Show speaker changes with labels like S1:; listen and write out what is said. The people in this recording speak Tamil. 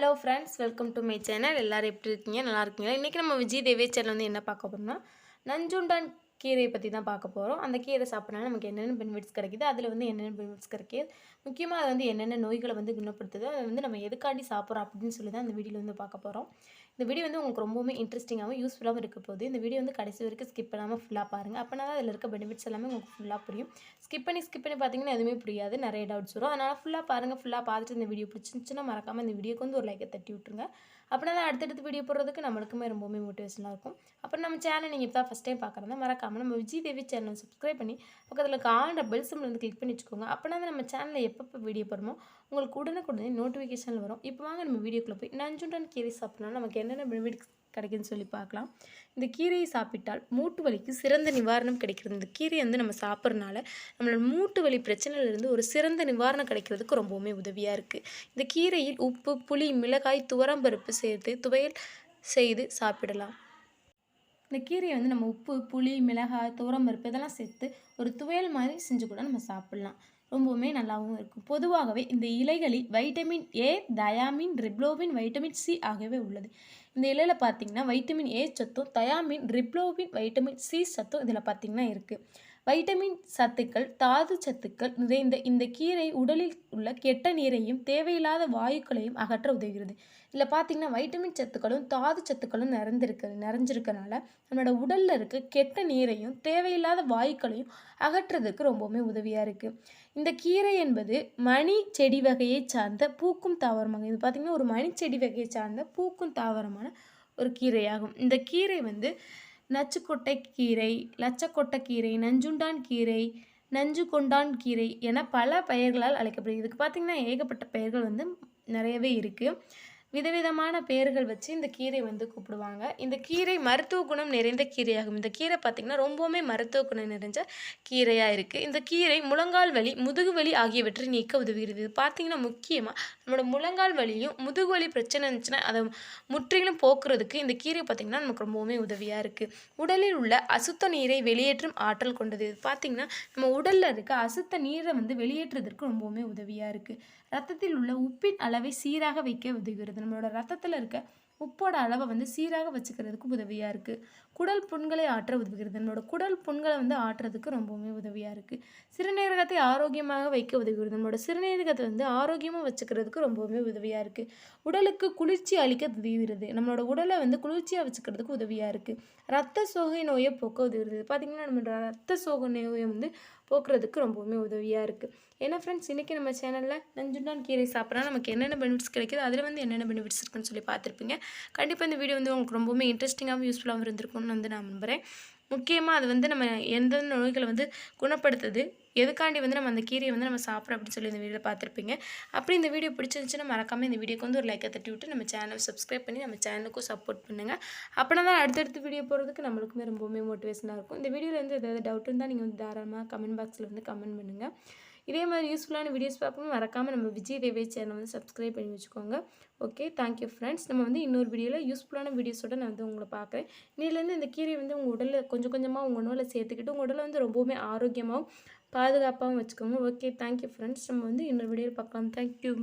S1: hello friends welcome to my channel எல்லோரும் எப்படி இருக்கீங்க நல்லா இருக்கீங்களா இன்றைக்கி நம்ம விஜய் தேவே சேனல் வந்து என்ன பார்க்க போகிறோம்னா நஞ்சுண்டான் கீரையை பற்றி தான் பார்க்க போகிறோம் அந்த கீரை சாப்பிட்றனால நமக்கு என்னென்ன பெனிஃபிட்ஸ் கிடைக்கிது அதில் வந்து என்னென்ன பெனிஃபிட்ஸ் கிடைக்கிது முக்கியமாக அது வந்து என்னென்ன நோய்களை வந்து குணப்படுத்துது அதை வந்து நம்ம எதுக்காண்டி சாப்பிட்றோம் அப்படின்னு சொல்லி தான் அந்த வீடியோவில் வந்து பார்க்க போகிறோம் இந்த வீடியோ வந்து உங்களுக்கு ரொம்பவுமே இன்ட்ரெஸ்டிங்காகவும் யூஸ்ஃபுல்லாகவும் இருக்க போது இந்த வீடியோ வந்து கடைசி வரைக்கும் ஸ்கிப் பண்ணாமல் ஃபுல்லாக பாருங்கள் அப்போனா அதில் இருக்க பெனிஃபிட்ஸ் எல்லாமே உங்களுக்கு ஃபுல்லாக புரியும் ஸ்கிப் பண்ணி ஸ்கிப் பண்ணி பார்த்தீங்கன்னா எதுவுமே புரியாது நிறைய டவுட்ஸ் வரும் அதனால் ஃபுல்லாக பாருங்கள் ஃபுல்லாக பார்த்துட்டு இந்த வீடியோ பிடிச்சிருந்துச்சுன்னா மறக்காமல் இந்த வீடியோக்கு வந்து ஒரு லைக்கை தட்டி விட்டுருங்க அப்படின்னா தான் அடுத்தடுத்து வீடியோ போடுறதுக்கு நம்மளுக்குமே ரொம்பவுமே மோட்டிவேஷனாக இருக்கும் அப்புறம் நம்ம சேனல் நீங்கள் இப்போ தான் ஃபஸ்ட் டைம் பார்க்குறதா மறக்காமல் நம்ம விஜய் தேவி சேனல் சப்ஸ்கிரைப் பண்ணி பக்கத்தில் காண்ட பெல் சிம்மில் வந்து கிளிக் பண்ணி வச்சுக்கோங்க அப்படின்னா நம்ம சேனலில் எப்பப்போ வீடியோ போடுறோமோ உங்களுக்கு உடனே உடனுக்குடனே நோட்டிஃபிகேஷன் வரும் இப்போ வாங்க நம்ம வீடியோக்குள்ளே போய் நஞ்சுடன் கேரி சாப்பிட்னா நமக்கு என்னென்ன பெனிஃபிட்ஸ் கிடைக்குதுன்னு சொல்லி பார்க்கலாம் இந்த கீரையை சாப்பிட்டால் மூட்டு வலிக்கு சிறந்த நிவாரணம் கிடைக்கிறது இந்த கீரையை வந்து நம்ம சாப்பிட்றனால நம்மளோட மூட்டு வலி பிரச்சனையிலிருந்து ஒரு சிறந்த நிவாரணம் கிடைக்கிறதுக்கு ரொம்பவுமே உதவியாக இருக்குது இந்த கீரையில் உப்பு புளி மிளகாய் துவரம்பருப்பு சேர்த்து துவையல் செய்து சாப்பிடலாம் இந்த கீரையை வந்து நம்ம உப்பு புளி மிளகாய் துவரம்பருப்பு இதெல்லாம் சேர்த்து ஒரு துவையல் மாதிரி செஞ்சு கூட நம்ம சாப்பிட்லாம் ரொம்பவுமே நல்லாவும் இருக்கும் பொதுவாகவே இந்த இலைகளில் vitamin A thiamine riboflavin vitamin C ஆகியவை உள்ளது இந்த இலையில் பார்த்தீங்கன்னா வைட்டமின் ஏ சத்தும் தயாமின் ரிப்ளோவின் வைட்டமின் சி சத்தும் இதில் பார்த்தீங்கன்னா இருக்குது வைட்டமின் சத்துக்கள் தாது சத்துக்கள் நிறைந்த இந்த கீரை உடலில் உள்ள கெட்ட நீரையும் தேவையில்லாத வாயுக்களையும் அகற்ற உதவுகிறது இதில் பார்த்திங்கன்னா வைட்டமின் சத்துக்களும் தாது சத்துக்களும் நிறைந்திருக்க நிறைஞ்சிருக்கனால நம்மளோட உடலில் இருக்க கெட்ட நீரையும் தேவையில்லாத வாயுக்களையும் அகற்றுறதுக்கு ரொம்பவுமே உதவியாக இருக்குது இந்த கீரை என்பது மணி செடி வகையை சார்ந்த பூக்கும் தாவரமாக இது பார்த்திங்கன்னா ஒரு மணி செடி வகையை சார்ந்த பூக்கும் தாவரமான ஒரு கீரையாகும் இந்த கீரை வந்து நச்சுக்கொட்டை கீரை கீரை நஞ்சுண்டான் கீரை நஞ்சு கொண்டான் கீரை என பல பெயர்களால் அழைக்கப்படுகிறது இதுக்கு பார்த்திங்கன்னா ஏகப்பட்ட பெயர்கள் வந்து நிறையவே இருக்குது விதவிதமான பெயர்கள் வச்சு இந்த கீரை வந்து கூப்பிடுவாங்க இந்த கீரை மருத்துவ குணம் நிறைந்த கீரையாகும் இந்த கீரை பார்த்திங்கன்னா ரொம்பவுமே மருத்துவ குணம் நிறைஞ்ச கீரையாக இருக்குது இந்த கீரை முழங்கால் வலி முதுகு வலி ஆகியவற்றை நீக்க உதவுகிறது இது பார்த்திங்கன்னா முக்கியமாக நம்மளோட முழங்கால் வலியும் முதுகு வலி பிரச்சனை இருந்துச்சுன்னா அதை முற்றிலும் போக்குறதுக்கு இந்த கீரை பார்த்திங்கன்னா நமக்கு ரொம்பவுமே உதவியாக இருக்குது உடலில் உள்ள அசுத்த நீரை வெளியேற்றும் ஆற்றல் கொண்டது இது பார்த்திங்கன்னா நம்ம உடலில் இருக்க அசுத்த நீரை வந்து வெளியேற்றுவதற்கு ரொம்பவுமே உதவியாக இருக்குது ரத்தத்தில் உள்ள உப்பின் அளவை சீராக வைக்க உதவுகிறது பண்ணுறது நம்மளோட ரத்தத்தில் இருக்க உப்போட அளவை வந்து சீராக வச்சுக்கிறதுக்கு உதவியாக இருக்குது குடல் புண்களை ஆற்ற உதவுகிறது நம்மளோட குடல் புண்களை வந்து ஆற்றுறதுக்கு ரொம்பவுமே உதவியாக இருக்குது சிறுநீரகத்தை ஆரோக்கியமாக வைக்க உதவுகிறது நம்மளோட சிறுநீரகத்தை வந்து ஆரோக்கியமாக வச்சுக்கிறதுக்கு ரொம்பவுமே உதவியாக இருக்குது உடலுக்கு குளிர்ச்சி அளிக்க உதவுகிறது நம்மளோட உடலை வந்து குளிர்ச்சியாக வச்சுக்கிறதுக்கு உதவியாக இருக்குது ரத்த சோகை நோயை போக்க உதவுகிறது பார்த்திங்கன்னா நம்மளோட ரத்த சோகை நோயை வந்து போக்குறதுக்கு ரொம்பவுமே உதவியாக இருக்குது ஏன்னா ஃப்ரெண்ட்ஸ் இன்றைக்கி நம்ம சேனலில் நஞ்சுண்டான் கீரை சாப்பிட்றா நமக்கு என்னென்ன பெனிஃபிட்ஸ் கிடைக்குது அதில் வந்து என்னென்ன பெனிஃபிட்ஸ் இருக்குன்னு சொல்லி பார்த்துருப்பீங்க கண்டிப்பாக இந்த வீடியோ வந்து உங்களுக்கு ரொம்பவுமே இன்ட்ரெஸ்டிங்காகவும் யூஸ்ஃபுல்லாகவும் இருந்திருக்கும்னு வந்து நான் நம்புகிறேன் முக்கியமாக அது வந்து நம்ம எந்த நோய்களை வந்து குணப்படுத்துது எதுக்காண்டி வந்து நம்ம அந்த கீரையை வந்து நம்ம சாப்பிட்றோம் அப்படின்னு சொல்லி இந்த வீடியோவில் பார்த்துருப்பீங்க அப்படி இந்த வீடியோ பிடிச்சிருந்துச்சுன்னா மறக்காமல் இந்த வீடியோக்கு வந்து ஒரு லைக்கை தட்டி விட்டு நம்ம சேனல் சப்ஸ்கிரைப் பண்ணி நம்ம சேனலுக்கும் சப்போர்ட் பண்ணுங்கள் அப்படின்னா தான் அடுத்தடுத்து வீடியோ போகிறதுக்கு நம்மளுக்குமே ரொம்பவுமே மோட்டிவேஷனாக இருக்கும் இந்த வீடியோவில் வந்து எதாவது டவுட் இருந்தால் நீங்கள் வந்து தாராளமாக கமெண்ட் பாக்ஸில் வந்து கமெண்ட் பண்ணுங்கள் இதே மாதிரி யூஸ்ஃபுல்லான வீடியோஸ் பார்ப்போம் மறக்காமல் நம்ம விஜய் தேவே சேனல் வந்து சப்ஸ்கிரைப் பண்ணி வச்சுக்கோங்க ஓகே தேங்க்யூ ஃப்ரெண்ட்ஸ் நம்ம வந்து இன்னொரு வீடியோவில் யூஸ்ஃபுல்லான வீடியோஸோட நான் வந்து உங்களை பார்க்குறேன் இன்னிலேருந்து இந்த கீரை வந்து உங்கள் உடலில் கொஞ்சம் கொஞ்சமாக உங்கள் உணவில் சேர்த்துக்கிட்டு உங்கள் உடலை வந்து ரொம்பவுமே ஆரோக்கியமாகவும் பாதுகாப்பாகவும் வச்சுக்கோங்க ஓகே தேங்க்யூ ஃப்ரெண்ட்ஸ் நம்ம வந்து இன்னொரு வீடியோவில் பார்க்கலாம் தேங்க்யூ